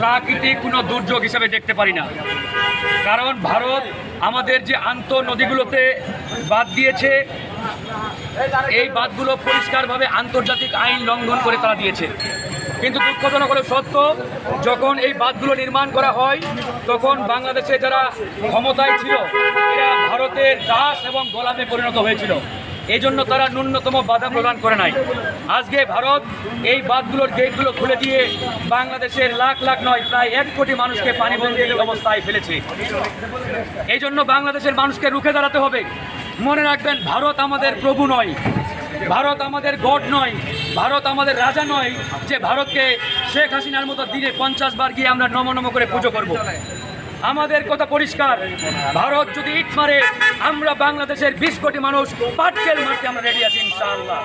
প্রাকৃতিক কোনো দুর্যোগ হিসাবে দেখতে পারি না। কারণ ভারত আমাদের যে আন্ত নদীগুলোতে বাদ দিয়েছে, এই বাঁধগুলো পরিষ্কারভাবে আন্তর্জাতিক আইন লঙ্ঘন করে তারা দিয়েছে। কিন্তু দুঃখজনক হলো সত্য, যখন এই বাঁধগুলো নির্মাণ করা হয়, তখন বাংলাদেশে যারা ক্ষমতায় ছিল, এরা ভারতের দাস এবং গোলামে পরিণত হয়েছিল। এই জন্য তারা ন্যূনতম বাধা প্রদান করে নাই। আজকে ভারত এই বাঁধগুলোর গেটগুলো খুলে দিয়ে বাংলাদেশের লাখ লাখ নয়, প্রায় এক কোটি মানুষকে পানিবন্দী অবস্থায় ফেলেছে। এই জন্য বাংলাদেশের মানুষকে রুখে দাঁড়াতে হবে। মনে রাখবেন, ভারত আমাদের প্রভু নয়। ভারত আমাদের গড নয়। ভারত আমাদের রাজা নয় যে ভারতকে শেখ হাসিনার মতো দিনে পঞ্চাশ বার গিয়ে আমরা নম নম করে পুজো করব। আমাদের কথা পরিষ্কার। ভারত যদি ইট মারে, আমরা বাংলাদেশের বিশ কোটি মানুষ পাটকেল মারতে আমরা রেডি আছি ইনশাআল্লাহ।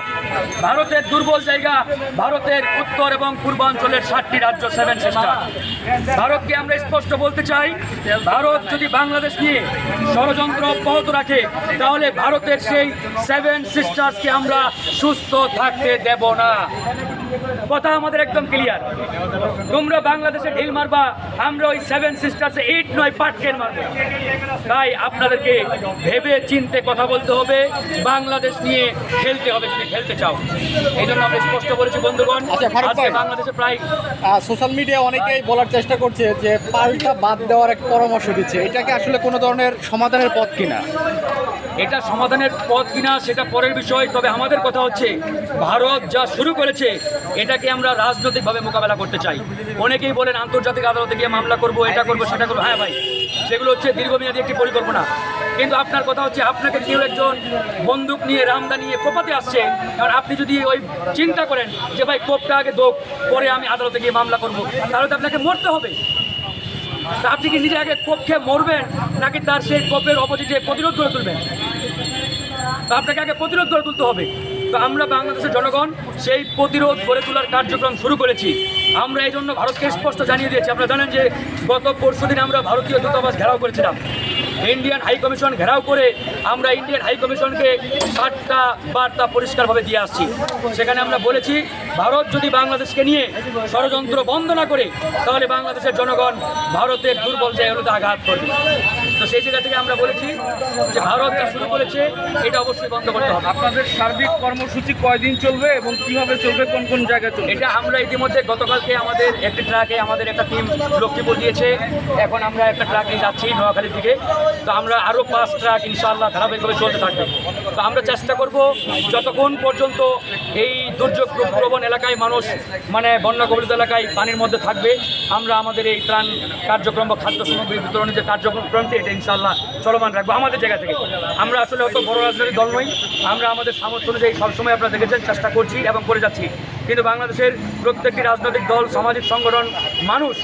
ভারতের দুর্বল জায়গা, ভারতের উত্তর এবং পূর্বাঞ্চলের ষাটটি রাজ্য সেভেন সিস্টার ভারতকে আমরা স্পষ্ট বলতে চাই, ভারত যদি বাংলাদেশ নিয়ে ষড়যন্ত্র অব্যাহত রাখে, তাহলে ভারতের সেই সেভেন সিস্টার্সকে আমরা সুস্থ থাকতে দেব না। কথা আমাদের একদম ক্লিয়ার তোমরা বাংলাদেশে ঢিল মারবা আমরা ওই সেভেন সিস্টার্সে এইট নয় পাটকেল মারবো। তাই আপনাদেরকে ভেবে চিনতে কথা বলতে হবে বাংলাদেশ নিয়ে খেলতে হবে যদি খেলতে চাও। এই জন্য আমরা স্পষ্ট করেছি বন্ধুগণ আচ্ছা। বাংলাদেশে প্রায় সোশ্যাল মিডিয়া অনেকেই বলার চেষ্টা করছে যে পাল্টা বাদ দেওয়ার এক পরামর্শ দিচ্ছে। এটাকে আসলে কোনো ধরনের সমাধানের পথ কিনা? এটা সমাধানের পথ কিনা সেটা পরের বিষয়, তবে আমাদের কথা হচ্ছে ভারত যা শুরু করেছে, এটাকে আমরা রাজনৈতিকভাবে মোকাবেলা করতে চাই। অনেকেই বলেন আন্তর্জাতিক আদালতে গিয়ে মামলা করব, এটা করব, সেটা করব। হ্যাঁ ভাই, সেগুলো হচ্ছে দীর্ঘমেয়াদী একটি পরিকল্পনা। কিন্তু আপনার কথা হচ্ছে আপনাকে কেউ একজন বন্দুক নিয়ে, রামদা নিয়ে কোপাতে আসছে। কারণ আপনি যদি ওই চিন্তা করেন যে ভাই কোপটা আগে দোক, পরে আমি আদালতে গিয়ে মামলা করব, তাহলে তো আপনাকে মরতে হবে। তা আপনি কি নিজে আগে কোপকে মরবেন, নাকি তার সেই কোপের অপোজিটে প্রতিরোধ করে তুলবেন? আপনাকে আগে প্রতিরোধ গড়ে তুলতে হবে। তো আমরা বাংলাদেশের জনগণ, সেই প্রতিরোধ গড়ে তোলার কার্যক্রম শুরু করেছি। আমরা এই জন্য ভারতকে স্পষ্ট জানিয়ে দিয়েছি। আপনারা জানেন যে গত পরশু দিন আমরা ভারতীয় দূতাবাস ঘেরাও করেছিলাম। ইন্ডিয়ান হাই কমিশন ঘেরাও করে আমরা ইন্ডিয়ান হাই কমিশনকে সাতটা বার্তা পরিষ্কারভাবে দিয়ে আসছি। সেখানে আমরা বলেছি, ভারত যদি বাংলাদেশকে নিয়ে ষড়যন্ত্র বন্ধ না করে, তাহলে বাংলাদেশের জনগণ ভারতের দুর্বল জায়গাগুলোতে আঘাত করবে। তো সেই জায়গা থেকে আমরা বলেছি যে ভারত যা শুরু করেছে এটা অবশ্যই বন্ধ করতে হবে। আপনাদের সার্বিক কর্মসূচি কয়দিন চলবে এবং কীভাবে চলবে কোন কোন জায়গায় চলবে? এটা আমরা ইতিমধ্যে গতকালকে আমাদের একটি ট্রাকে আমাদের একটা টিম লক্ষ্মীপুর দিয়েছে। এখন আমরা একটা ট্রাকে যাচ্ছি নোয়াখালীর দিকে। তো আমরা আরও পাঁচ ট্রাক ইনশাআল্লাহ ধারাবাহিকভাবে চলতে থাকবে। তো আমরা চেষ্টা করব যতক্ষণ পর্যন্ত এই দুর্যোগ প্রবণ এলাকায় মানুষ মানে বন্যা কবলিত এলাকায় পানির মধ্যে থাকবে আমরা আমাদের এই ত্রাণ কার্যক্রম বা খাদ্য সামগ্রী বিতরণের যে কার্যক্রমটি এটা ইনশাআল্লাহ চলমান রাখব আমাদের জায়গা থেকে। আমরা আসলে অত বড় রাজনৈতিক দল নই। আমরা আমাদের সামর্থ্য অনুযায়ী সবসময় আপনারা দেখেছেন চেষ্টা করছি এবং করে যাচ্ছি। কিন্তু বাংলাদেশের প্রত্যেকটি রাজনৈতিক দল, সামাজিক সংগঠন, মানুষ